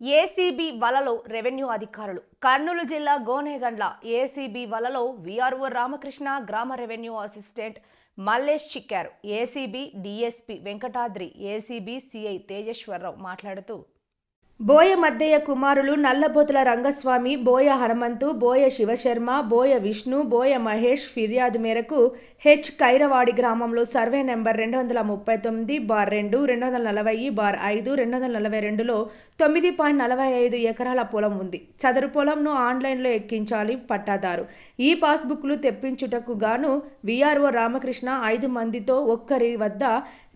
ACB వలలో revenue అధికారులు. కర్నూలు జిల్లా గోనేగండ్ల ఏసీబీ వలలో వీఆర్ఓ రామకృష్ణ గ్రామ revenue assistant Mallesh చిక్కారు. ACB DSP Venkatadri ACB CI Tejeswararao మాట్లాడుతూ బోయ మద్దయ్య కుమారులు నల్లబోతుల రంగస్వామి బోయ హనుమంతు బోయ శివశర్మ బోయ విష్ణు బోయ మహేష్ ఫిర్యాదు మేరకు హెచ్ కైరవాడి గ్రామంలో సర్వే నెంబర్ రెండు వందల ముప్పై తొమ్మిది బార్ రెండు రెండు వందల నలభై బార్ ఐదు రెండు వందల నలభై రెండులో తొమ్మిది పాయింట్ నలభై ఐదు ఎకరాల పొలం ఉంది. చదరు పొలంను ఆన్లైన్లో ఎక్కించాలి పట్టాదారు. ఈ పాస్బుక్లు తెప్పించుటకు గాను విఆర్ఓ రామకృష్ణ ఐదు మందితో ఒక్కరి వద్ద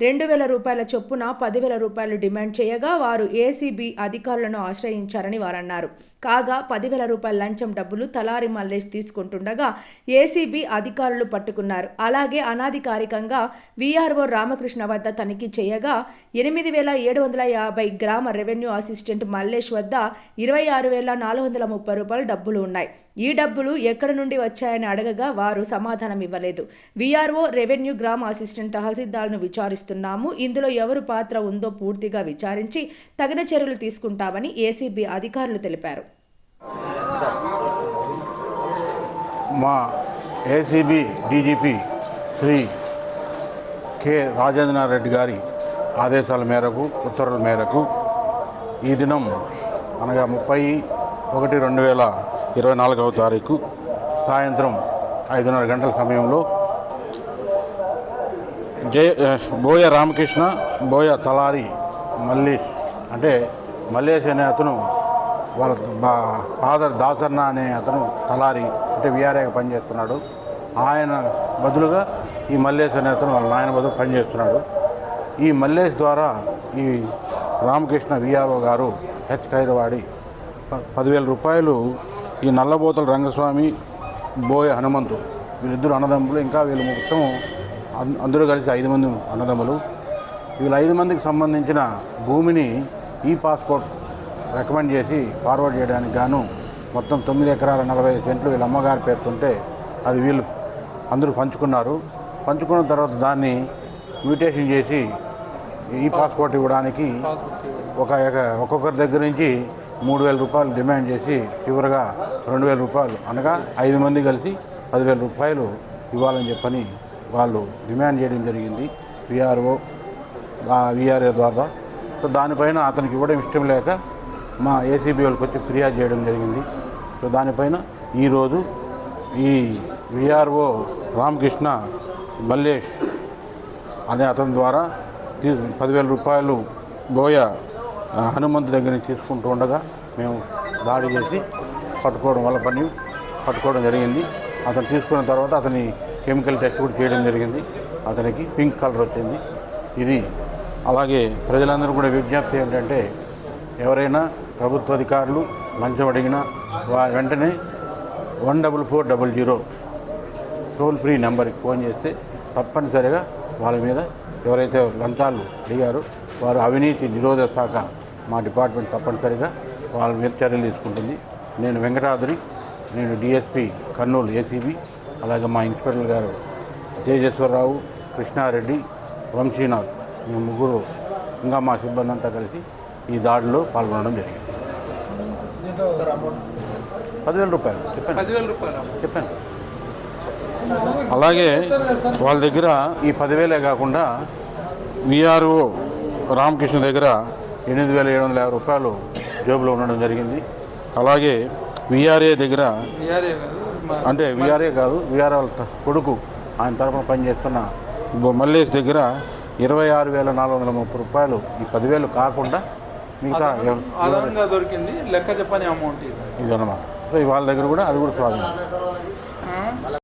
రెండు వేల రూపాయల చొప్పున పదివేల రూపాయలు డిమాండ్ చేయగా వారు ఏసీబీ అధికారులను ఆశ్రయించారని వారన్నారు. కాగా పదివేల రూపాయల లంచం డబ్బులు తలారి మల్లేష్ తీసుకుంటుండగా ఏసీబీ అధికారులు పట్టుకున్నారు. అలాగే అనాధికారికంగా వీఆర్ఓ రామకృష్ణ వద్ద తనిఖీ చేయగా ఎనిమిది వేల ఏడు వందల యాభై గ్రామ రెవెన్యూ అసిస్టెంట్ మల్లేష్ వద్ద ఇరవై ఆరు వేల నాలుగు వందల ముప్పై రూపాయల డబ్బులు ఉన్నాయి. ఈ డబ్బులు ఎక్కడ నుండి వచ్చాయని అడగగా వారు సమాధానం ఇవ్వలేదు. వీఆర్ఓ రెవెన్యూ గ్రామ అసిస్టెంట్ తహసీల్దార్ను విచారిస్తున్నాము. ఇందులో ఎవరు పాత్ర ఉందో పూర్తిగా విచారించి తగిన చర్యలు తీసుకుంటామని ఏసీబీ అధికారులు తెలిపారు. మా ACB DGP Shri K Rajendranath గారి ఆదేశాల మేరకు ఉత్తర్వుల మేరకు ఈ దినం అనగా ముప్పై ఒకటి రెండు వేల ఇరవై నాలుగవ తారీఖు సాయంత్రం ఐదున్నర గంటల సమయంలో జయ బోయ రామకృష్ణ బోయ తలారి మల్లేష్ అంటే మల్లేష్ అనే అతను వాళ్ళ మా ఫాదర్ దాసన్న అనే అతను తలారి అంటే విఆర్ఏగా పనిచేస్తున్నాడు. ఆయన బదులుగా ఈ మల్లేష్ అనే అతను వాళ్ళ నాయన బదులు పనిచేస్తున్నాడు. ఈ మల్లేష్ ద్వారా ఈ రామకృష్ణ విఆర్ఓ గారు హెచ్ ఖైరవాడి ప- పదివేల రూపాయలు ఈ నల్లబోతల రంగస్వామి బోయ హనుమంతు వీళ్ళిద్దరు అన్నదమ్ములు ఇంకా వీళ్ళు మొత్తం అందరూ కలిసి ఐదు మంది అన్నదమ్ములు. వీళ్ళ ఐదు మందికి సంబంధించిన భూమిని ఈ పాస్పోర్ట్ రికమెండ్ చేసి ఫార్వర్డ్ చేయడానికి గాను మొత్తం తొమ్మిది ఎకరాల నలభై సెంట్లు వీళ్ళ అమ్మగారు పేరుతుంటే అది వీళ్ళు అందరూ పంచుకున్నారు. పంచుకున్న తర్వాత దాన్ని మ్యూటేషన్ చేసి ఈ పాస్పోర్ట్ ఇవ్వడానికి ఒక ఎక- ఒక్కొక్కరి దగ్గర నుంచి మూడు వేల రూపాయలు డిమాండ్ చేసి చివరిగా రెండు వేల రూపాయలు అనగా ఐదు మంది కలిసి పదివేల రూపాయలు ఇవ్వాలని చెప్పని వాళ్ళు డిమాండ్ చేయడం జరిగింది. విఆర్ఓ విఆర్ఏ ద్వారా సో దానిపైన అతనికి ఇవ్వడం ఇష్టం లేక మా ఏసీబీ వాళ్ళకి వచ్చి ఫిర్యాదు చేయడం జరిగింది. సో దానిపైన ఈరోజు ఈ విఆర్ఓ రామకృష్ణ మల్లేష్ అనే అతని ద్వారా పదివేల రూపాయలు బోయ హనుమంతు దగ్గర నుంచి తీసుకుంటూ ఉండగా మేము దాడి చేసి పట్టుకోవడం వల్ల పని పట్టుకోవడం జరిగింది. అతను తీసుకున్న తర్వాత అతని కెమికల్ టెస్ట్ కూడా చేయడం జరిగింది. అతనికి పింక్ కలర్ వచ్చింది. ఇది అలాగే ప్రజలందరూ కూడా విజ్ఞప్తి ఏంటంటే ఎవరైనా ప్రభుత్వ అధికారులు లంచం అడిగినా వారి వెంటనే one double four double zero toll free నెంబర్కి ఫోన్ చేస్తే తప్పనిసరిగా వాళ్ళ మీద ఎవరైతే లంచాలు అడిగారో వారు అవినీతి నిరోధక శాఖ మా డిపార్ట్మెంట్ తప్పనిసరిగా వాళ్ళ మీద చర్యలు తీసుకుంటుంది. నేను వెంకటాద్రి నేను డిఎస్పి కర్నూలు ఏసీబీ అలాగే మా ఇన్స్పెక్టర్ గారు తేజేశ్వరరావు కృష్ణారెడ్డి వంశీనాథ్ మేము ముగ్గురు ఇంకా మా సిబ్బంది అంతా కలిసి ఈ దాడిలో పాల్గొనడం జరిగింది. పదివేల రూపాయలు. చెప్పాను పదివేల రూపాయలు. చెప్పాను అలాగే వాళ్ళ దగ్గర ఈ పదివేలే కాకుండా విఆర్ఓ రామకృష్ణ దగ్గర ఎనిమిది వేల ఏడు వందల యాభై రూపాయలు జేబులో ఉండడం జరిగింది. అలాగే విఆర్ఏ దగ్గర అంటే విఆర్ఏ కాదు విఆర్ఏ వాళ్ళ కొడుకు ఆయన తరపున పనిచేస్తున్న మల్లేష్ దగ్గర ఇరవై ఆరు వేల నాలుగు వందల ముప్పై రూపాయలు. ఈ పదివేలు కాకుండా మిగతా ఆధారంగా దొరికింది లెక్క చెప్పని అమౌంట్ ఇది. సో వాళ్ళ దగ్గర కూడా అది కూడా ఆ?